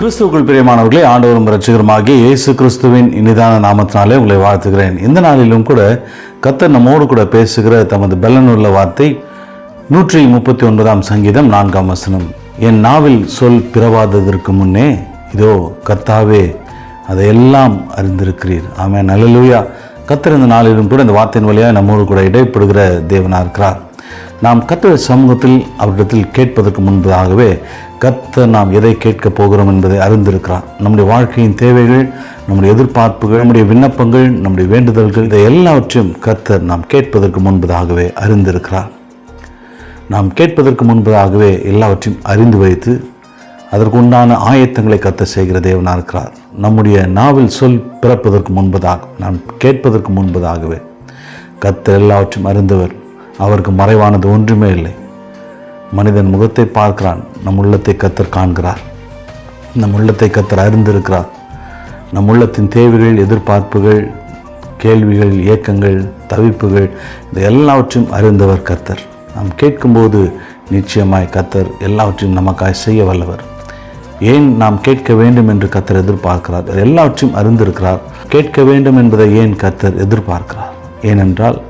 கிறிஸ்துவுக்குள் பிரியமானவர்களே ஆண்டவரும் ரட்சகருமாகிய இயேசு கிறிஸ்துவின் இனிதான நாமத்தினாலே உங்களை வாழ்த்துகிறேன். இந்த நாளிலும் கூட கத்தர் நம்மோடு கூட பேசுகிற தமது பெலனுள்ள வார்த்தை நூற்றி முப்பத்தி ஒன்பதாம் சங்கீதம் நான்காம் வசனம். என் நாவில் சொல் பிறவாததற்கு முன்னே இதோ கத்தாவே அதையெல்லாம் அறிந்திருக்கிறீர். ஆமே அல்லேலூயா. கத்தர் இந்த நாளிலும் கூட இந்த வார்த்தையின் வழியாக நம்மோடு கூட இடைப்படுகிற தேவனாக இருக்கிறார் நாம் கர்த்தர் சமூகத்தில் அவரிடத்தில் கேட்பதற்கு முன்பதாகவே கர்த்தர் நாம் எதை கேட்கப் போகிறோம் என்பதை அறிந்திருக்கிறார். நம்முடைய வாழ்க்கையின் தேவைகள் நம்முடைய எதிர்பார்ப்புகள் நம்முடைய விண்ணப்பங்கள் நம்முடைய வேண்டுதல்கள் இதை எல்லாவற்றையும் கர்த்தர் நாம் கேட்பதற்கு முன்பதாகவே அறிந்திருக்கிறார். நாம் கேட்பதற்கு முன்பதாகவே எல்லாவற்றையும் அறிந்து வைத்து அதற்குண்டான ஆயத்தங்களை கத்த செய்கிற தேவனாக இருக்கிறார். நம்முடைய நாவில் சொல் பிறப்பதற்கு முன்பதாக நாம் கேட்பதற்கு முன்பதாகவே கத்தர் எல்லாவற்றையும் அறிந்தவர். அவருக்கு மறைவானது ஒன்றுமே இல்லை. மனிதன் முகத்தை பார்க்கிறான். நம் உள்ளத்தை கத்தர் காண்கிறார். நம் உள்ளத்தை கத்தர் அறிந்திருக்கிறார். நம் உள்ளத்தின் தேவைகள் எதிர்பார்ப்புகள் கேள்விகள் ஏக்கங்கள் தவிப்புகள் இது எல்லாவற்றையும் அறிந்தவர் கத்தர். நாம் கேட்கும்போது நிச்சயமாய் கத்தர் எல்லாவற்றையும் நமக்காய் செய்ய வல்லவர். ஏன் நாம் கேட்க வேண்டும் என்று கத்தர் எதிர்பார்க்கிறார்? எல்லாவற்றையும் அறிந்திருக்கிறார். கேட்க வேண்டும் என்பதை ஏன் கத்தர் எதிர்பார்க்கிறார்? ஏனென்றால்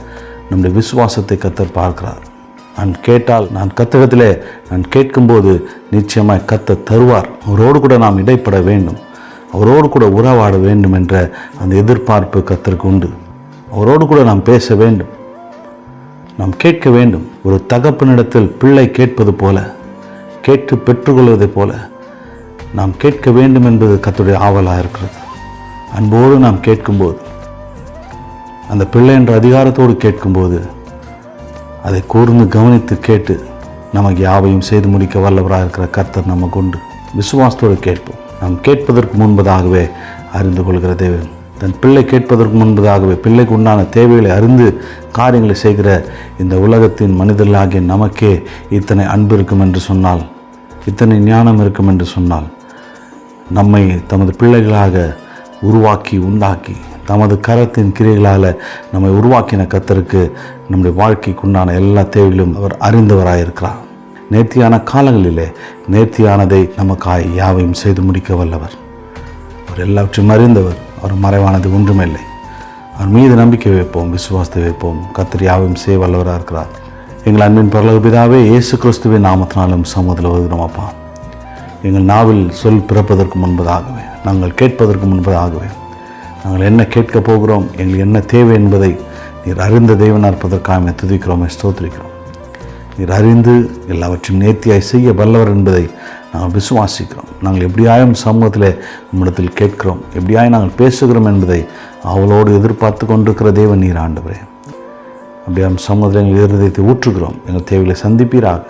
நம்முடைய விசுவாசத்தை கத்தர் பார்க்கிறார். நான் கேட்டால் நான் கத்தகத்திலே நான் கேட்கும்போது நிச்சயமாக கத்த தருவார். அவரோடு கூட நாம் இடைப்பட வேண்டும். அவரோடு கூட உறவாட வேண்டும் என்ற அந்த எதிர்பார்ப்பு கத்தருக்கு உண்டு. அவரோடு கூட நாம் பேச வேண்டும். நாம் கேட்க வேண்டும். ஒரு தகப்பனிடத்தில் பிள்ளை கேட்பது போல கேட்டு பெற்றுக்கொள்வதைப் போல நாம் கேட்க வேண்டும் என்பது கத்துடைய ஆவலாக இருக்கிறது. அன்போடு நாம் கேட்கும்போது அந்த பிள்ளை என்ற அதிகாரத்தோடு கேட்கும்போது அதை கூர்ந்து கவனித்து கேட்டு நமக்கு யாவையும் செய்து முடிக்க வல்லவராக இருக்கிற கர்த்தர் நம்ம கொண்டு விசுவாசத்தோடு கேட்போம். நாம் கேட்பதற்கு முன்பதாகவே அறிந்து கொள்கிற தேவன். தன் பிள்ளை கேட்பதற்கு முன்பதாகவே பிள்ளைக்கு உண்டான தேவைகளை அறிந்து காரியங்களை செய்கிற இந்த உலகத்தின் மனிதர்களாகிய நமக்கே இத்தனை அன்பு இருக்கும் என்று சொன்னால் இத்தனை ஞானம் இருக்கும் என்று சொன்னால் நம்மை தமது பிள்ளைகளாக உருவாக்கி உண்டாக்கி தமது கரத்தின் கிரைகளால் நம்மை உருவாக்கின கத்தருக்கு நம்முடைய வாழ்க்கைக்கு உண்டான எல்லா தேவைகளும் அவர் அறிந்தவராயிருக்கிறார். நேர்த்தியான காலங்களிலே நேர்த்தியானதை நமக்காய் யாவையும் செய்து முடிக்க வல்லவர். அவர் எல்லாவற்றையும் அறிந்தவர் அவர் மறைவானது ஒன்றுமில்லை. அவர் மீது நம்பிக்கை வைப்போம் விசுவாசத்தை வைப்போம் கத்தர் யாவையும் செய்ய வல்லவராக இருக்கிறார். எங்கள் அன்பின் பரலக பிதாவே இயேசு கிறிஸ்துவின் நாமத்தினாலும் சமூகத்தில் வருகிறோம் அப்பா. எங்கள் நாவில் சொல் பிறப்பதற்கு முன்பதாகவே நாங்கள் கேட்பதற்கு முன்பதாகவே நாங்கள் என்ன கேட்கப் போகிறோம்? எங்களுக்கு என்ன தேவை என்பதை நீர் அறிந்த தெய்வனாக இருப்பதற்காக துதிக்கிறோம் ஸ்தோத்திரிக்கிறோம். நீர் அறிந்து எல்லாவற்றையும் நேர்த்தியாய் செய்ய வல்லவர் என்பதை நாங்கள் விசுவாசிக்கிறோம். நாங்கள் எப்படியாயும் சமூகத்தில் உம்மிடத்தில் கேட்கிறோம். எப்படியாய் நாங்கள் பேசுகிறோம் என்பதை அவளோடு எதிர்பார்த்து கொண்டிருக்கிற தேவன் நீர் ஆண்டவரே. அப்படியாம் சமூகத்தில் எங்கள் இருதயத்தை ஊற்றுகிறோம். எங்கள் தேவைகளை சந்திப்பீராக.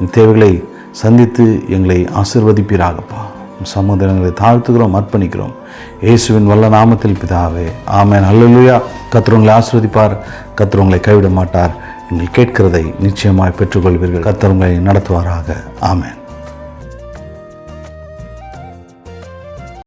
எங்கள் தேவைகளை சந்தித்து எங்களை ஆசிர்வதிப்பீராகப்பா. சமூகத்தில் எங்களை தாழ்த்துகிறோம் அர்ப்பணிக்கிறோம். இயேசுவின் வல்ல நாமத்தில் பிதாவே. ஆமேன். அல்லலுயா கத்திரவங்களை ஆசிர்வதிப்பார். கத்திரவங்களை கைவிட மாட்டார். நீங்கள் கேட்கிறதை நிச்சயமாய் பெற்றுக்கொள்வீர்கள். கத்திரவங்களை நடத்துவாராக. ஆமேன்.